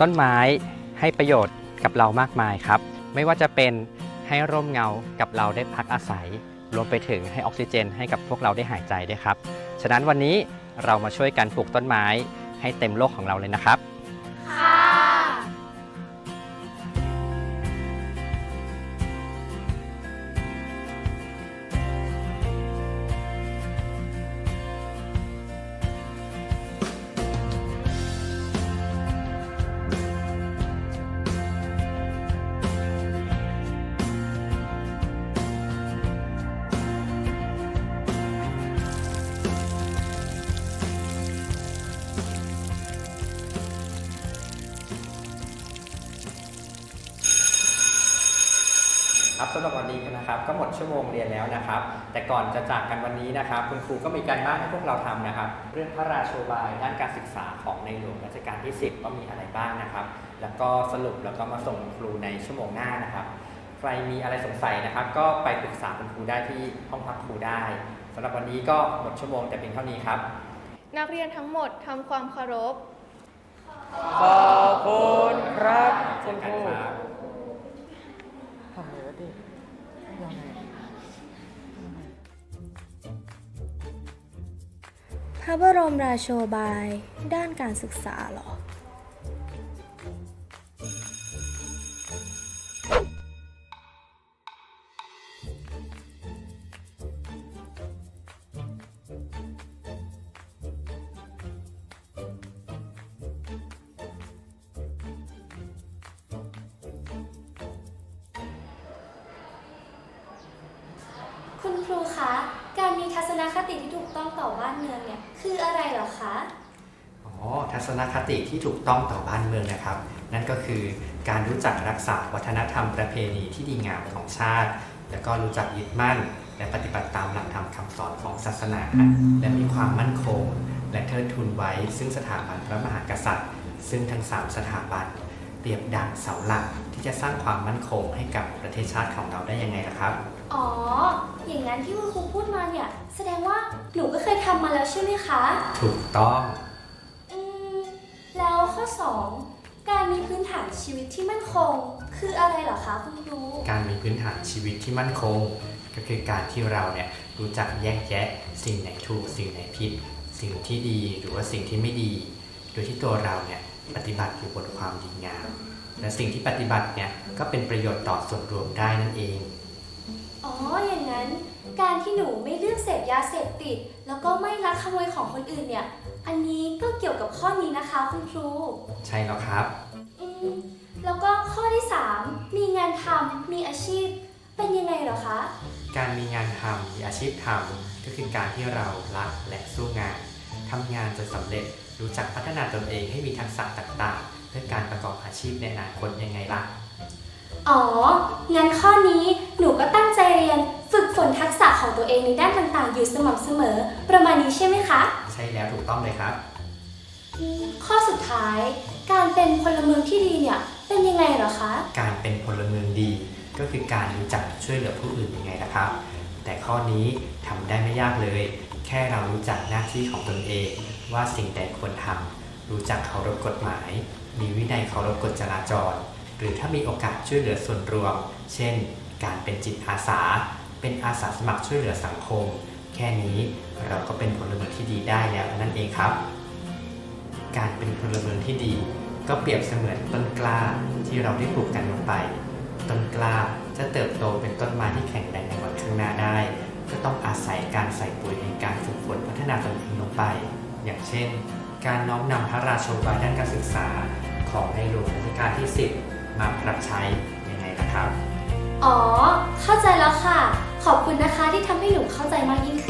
ต้นไม้ให้ประโยชน์กับเรามากมายครับ ไม่ว่าจะเป็นให้ร่มเงากับเราได้พักอาศัย รวมไปถึงให้ออกซิเจนให้กับพวกเราได้หายใจด้วยครับ ฉะนั้นวันนี้เรามาช่วยกันปลูกต้นไม้ให้เต็มโลกของเราเลยนะครับ ครับสำหรับวันนี้นะครับก็หมดชั่วโมงเรียนแล้วนะครับ แต่ก่อนจะจากกันวันนี้นะครับ คุณครูก็มีการบ้านให้พวกเราทำนะครับ เรื่องพระราโชบายด้านการศึกษาของในหลวงรัชกาลที่ 10 ว่ามีอะไรบ้างนะครับ แล้วก็สรุปแล้วก็มาส่งครูในชั่วโมงหน้านะครับ ใครมีอะไรสงสัยนะครับ ก็ไปปรึกษาคุณครูได้ที่ห้องพักครูได้สำหรับวันนี้ก็หมดชั่วโมงแต่เพียงเท่านี้ครับ นักเรียนทั้งหมดทำความเคารพขอบคุณครับคุณครู พระบรมราโชบายด้านการศึกษาหรอ คุณครูคะ การมีทัศนคติที่ถูกต้องต่อบ้านเมืองเนี่ยคืออะไรเหรอคะ อ๋อทัศนคติที่ถูกต้องต่อบ้านเมืองนะครับ นั่นก็คือการรู้จักรักษาวัฒนธรรมประเพณีที่ดีงามของชาติ แล้วก็รู้จักยึดมั่น และปฏิบัติตามหลักธรรมคำสอนของศาสนา และมีความมั่นคง และเทิดทูนไว้ซึ่งสถาบันพระมหากษัตริย์ ซึ่งทั้งสามสถาบัน เปรียบดังเสาหลักที่จะสร้างความมั่นคงให้กับประเทศชาติของเราได้ยังไงล่ะครับ อ๋อ อย่างนั้นที่คุณครูพูดมาเนี่ย แสดงว่าหนูก็เคยทำมาแล้วใช่ไหมคะ ถูกต้อง อืม แล้วข้อ 2 การมีพื้นฐานชีวิตที่มั่นคง คืออะไรเหรอคะคุณครู การมีพื้นฐานชีวิตที่มั่นคง ก็คือการที่เราเนี่ยรู้จักแยกแยะ สิ่งไหนถูกสิ่งไหนผิด สิ่งที่ดีหรือว่าสิ่งที่ไม่ดี โดยที่ตัวเราเนี่ย ปฏิบัติอยู่บนความดีงาม และสิ่งที่ปฏิบัติเนี่ยก็เป็นประโยชน์ต่อส่วนรวมได้นั่นเอง อ๋อ อย่างนั้น การที่หนูไม่เลือกเสพยาเสพติด แล้วก็ไม่ลักขโมยของคนอื่นเนี่ย อันนี้ก็เกี่ยวกับข้อนี้นะคะคุณครู ใช่แล้วครับ อืม แล้วก็ข้อที่ 3 มีงานทำมีอาชีพ เป็นยังไงเหรอคะ การมีงานทำมีอาชีพทำก็คือการที่เรารักและสู้งานทำงานจนสำเร็จ รู้จักพัฒนาตนเองให้มีทักษะต่างๆ เพื่อการประกอบอาชีพในอนาคตยังไงล่ะ อ๋อ งั้นข้อนี้หนูก็ตั้งใจเรียนฝึกฝนทักษะของตัวเองในด้านต่างๆ อยู่สม่ำเสมอ ประมาณนี้ใช่ไหมคะ ใช่แล้วถูกต้องเลยครับอืมข้อสุดท้าย การเป็นพลเมืองที่ดีเนี่ยเป็นยังไงเหรอคะ การเป็นพลเมืองดี ก็คือการรู้จักช่วยเหลือผู้อื่นยังไงนะครับ แต่ข้อนี้ทำได้ไม่ยากเลย แค่เรารู้จักหน้าที่ของตนเอง ว่าสิ่งใดควรทำรู้จักเคารพกฎหมาย มีวินัยเคารพกฎจราจร หรือถ้ามีโอกาสช่วยเหลือส่วนรวม เช่น การเป็นจิตอาสา เป็นอาสาสมัครช่วยเหลือสังคม แค่นี้เราก็เป็นพลเมืองที่ดีได้แล้วนั่นเองครับ การเป็นพลเมืองที่ดี ก็เปรียบเสมือนต้นกล้าที่เราได้ปลูกกันลงไป ต้นกล้าจะเติบโตเป็นต้นไม้ที่แข็งแรงในวันข้างหน้าได้ ก็ต้องอาศัยการใส่ปุ๋ยในการฝึกฝนพัฒนาตนเองลงไป อย่างเช่น การน้อมนำพระราโชบายด้านการศึกษาของในหลวงรัชกาลที่ 10 มาปรับใช้ยังไงนะครับ อ๋อ เข้าใจแล้วค่ะ ขอบคุณนะคะที่ทำให้หนูเข้าใจมากยิ่งขึ้น